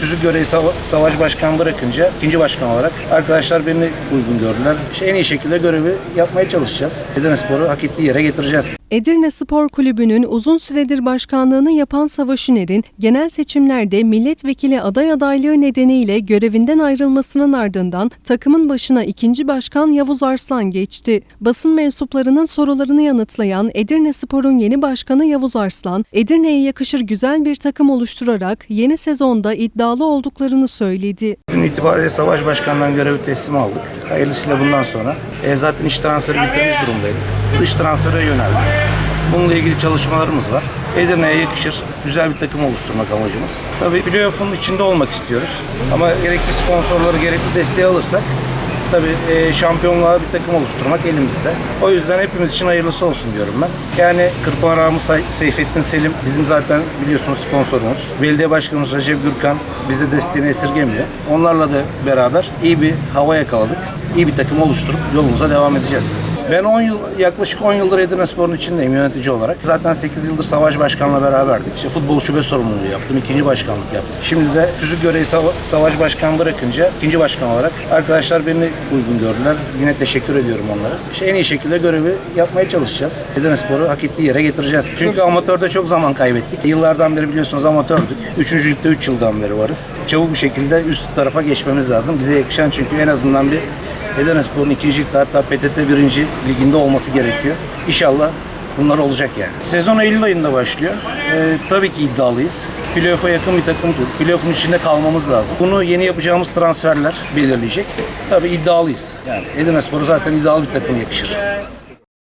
Tüzük görevi sava- savaş başkan bırakınca ikinci başkan olarak arkadaşlar beni uygun gördüler. İşte en iyi şekilde görevi yapmaya çalışacağız. Edirne Spor'u hak ettiği yere getireceğiz. Edirne Spor Kulübü'nün uzun süredir başkanlığını yapan Savaş Üner'in genel seçimlerde milletvekili aday adaylığı nedeniyle görevinden ayrılmasının ardından takımın başına ikinci başkan Yavuz Arslan geçti. Basın mensuplarının sorularını yanıtlayan Edirne Spor'un yeni başkanı Yavuz Arslan, Edirne'ye yakışır güzel bir takım oluşturarak yeni sezonda iddialı olduklarını söyledi. Bugün itibariyle savaş başkanından görevi teslim aldık. Hayırlısıyla bundan sonra. E, zaten iç transferi bitirmiş durumdaydık. Dış transfere yöneldik. Bununla ilgili çalışmalarımız var. Edirne'ye yakışır güzel bir takım oluşturmak amacımız. Tabii playoff'un içinde olmak istiyoruz. Ama gerekli sponsorları, gerekli desteği alırsak tabii e, şampiyonluğa bir takım oluşturmak elimizde. O yüzden hepimiz için hayırlısı olsun diyorum ben. Yani Kırkpınar Say- Seyfettin Selim bizim zaten biliyorsunuz sponsorumuz. Belediye Başkanımız Recep Gürkan bize desteğini esirgemiyor. Onlarla da beraber iyi bir hava yakaladık. İyi bir takım oluşturup yolumuza devam edeceğiz. Ben 10 yıl, yaklaşık 10 yıldır Edirne Spor'un içindeyim yönetici olarak. Zaten 8 yıldır Savaş Başkan'la beraberdik. İşte futbol şube sorumluluğu yaptım, ikinci başkanlık yaptım. Şimdi de tüzük görevi Sava- Savaş Başkan bırakınca ikinci başkan olarak arkadaşlar beni uygun gördüler. Yine teşekkür ediyorum onlara. İşte en iyi şekilde görevi yapmaya çalışacağız. Edirne Spor'u hak ettiği yere getireceğiz. Çünkü amatörde çok zaman kaybettik. Yıllardan beri biliyorsunuz amatördük. Üçüncülükte 3 yıldan beri varız. Çabuk bir şekilde üst tarafa geçmemiz lazım. Bize yakışan çünkü en azından bir Edirne Spor'un ikinci hatta PTT birinci liginde olması gerekiyor. İnşallah bunlar olacak yani. Sezon Eylül ayında başlıyor. Ee, tabii ki iddialıyız. Playoff'a yakın bir takım tut. Playoff'un içinde kalmamız lazım. Bunu yeni yapacağımız transferler belirleyecek. Tabii iddialıyız. Yani Edirne Spor'u zaten iddialı bir takım yakışır.